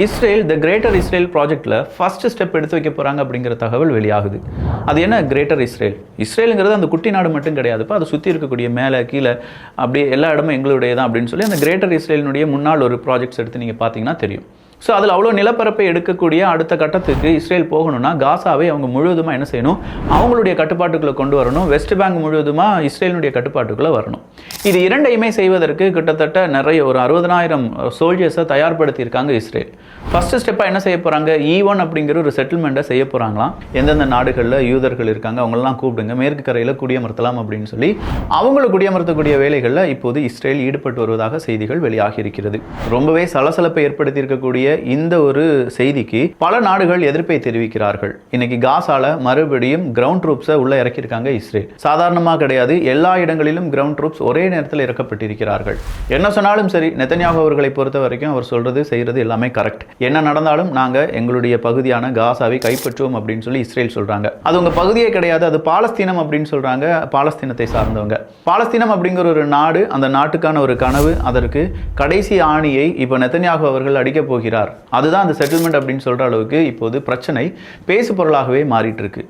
Israel the greater Israel ப்ராஜெக்ட்டில் first step எடுத்து வைக்க போகிறாங்க அப்படிங்கிற தகவல் வெளியாகுது. அது என்ன? கிரேட்டர் இஸ்ரேல் இஸ்ரேலுங்கிறது அந்த குட்டி நாடு மட்டும் கிடையாதுப்பா அதை சுற்றி இருக்கக்கூடிய மேலே கீழே அப்படியே எல்லா இடமும் எங்களுடைய தான் அப்படின்னு சொல்லி அந்த கிரேட்டர் இஸ்ரேலினுடைய முன்னாள் ஒரு ப்ராஜெக்ட்ஸ் எடுத்து நீங்கள் பார்த்தீங்கன்னா தெரியும். ஸோ அதில் அவ்வளோ நிலப்பரப்பை எடுக்கக்கூடிய அடுத்த கட்டத்துக்கு இஸ்ரேல் போகணும்னா காசாவை அவங்க முழுவதுமாக என்ன செய்யணும்? அவங்களுடைய கட்டுப்பாட்டுக்குள்ளே கொண்டு வரணும். வெஸ்ட் பேங்க் முழுவதுமாக இஸ்ரேலினுடைய கட்டுப்பாட்டுக்குள்ளே வரணும். இது இரண்டையுமே செய்வதற்கு கிட்டத்தட்ட நிறைய ஒரு அறுபதனாயிரம் சோல்ஜர்ஸை தயார்படுத்தியிருக்காங்க இஸ்ரேல். ஃபஸ்ட்டு ஸ்டெப்பாக என்ன செய்ய போகிறாங்க ஈவன் e அப்படிங்கிற ஒரு செட்டில்மெண்ட்டை செய்ய போகிறாங்களாம் எந்தெந்த நாடுகளில் யூதர்கள் இருக்காங்க அவங்களெல்லாம் கூப்பிடுங்க. மேற்கு கரையில் குடியமர்த்தலாம் அப்படின்னு சொல்லி அவங்கள குடியமர்த்தக்கூடிய வேலைகளில் இப்போது இஸ்ரேல் ஈடுபட்டு வருவதாக செய்திகள் வெளியாகி இருக்கிறது. ரொம்பவே சலசலப்பை ஏற்படுத்தியிருக்கக்கூடிய இந்த ஒரு செய்திக்கு பல நாடுகள் எதிர்ப்பை தெரிவிக்கிறார்கள். இன்னைக்கு காசால மறுபடியும் கிரவுண்ட் ட்ரூப்ஸை உள்ள இறக்கியிருக்காங்க இஸ்ரேல். சாதாரணமாக கிடையாது. எல்லா இடங்களிலும் கிரவுண்ட் ட்ரூப்ஸ் ஒரே நேரத்தில் இறக்கப்பட்டிருக்கிறார்கள். என்ன சொன்னாலும் சரி நெத்தன்யாகு அவர்களை பொறுத்த வரைக்கும் அவர் சொல்றது செய்யறது எல்லாமே கரெக்ட் என்ன நடந்தாலும் நாங்க எங்களுடைய பகுதியான காசாவை கைப்பற்றுவோம் அப்படின்னு சொல்லி இஸ்ரேல் சொல்றாங்க. அது உங்க பகுதியே கிடையாது அது பாலஸ்தீனம் அப்படின்னு சொல்றாங்க பாலஸ்தீனத்தை சார்ந்தவங்க. பாலஸ்தீனம் அப்படிங்கிற ஒரு நாடு அந்த நாட்டுக்கான ஒரு கனவு அதற்கு கடைசி ஆணியை இப்போ நெத்தன்யாகு அவர்கள் அடிக்கப் போகிறார். அதுதான் அந்த செட்டில்மெண்ட் அப்படின்னு சொல்ற அளவுக்கு இப்போது பிரச்சனை. பேசு பொருளாகவே மாறிட்டு இருக்கு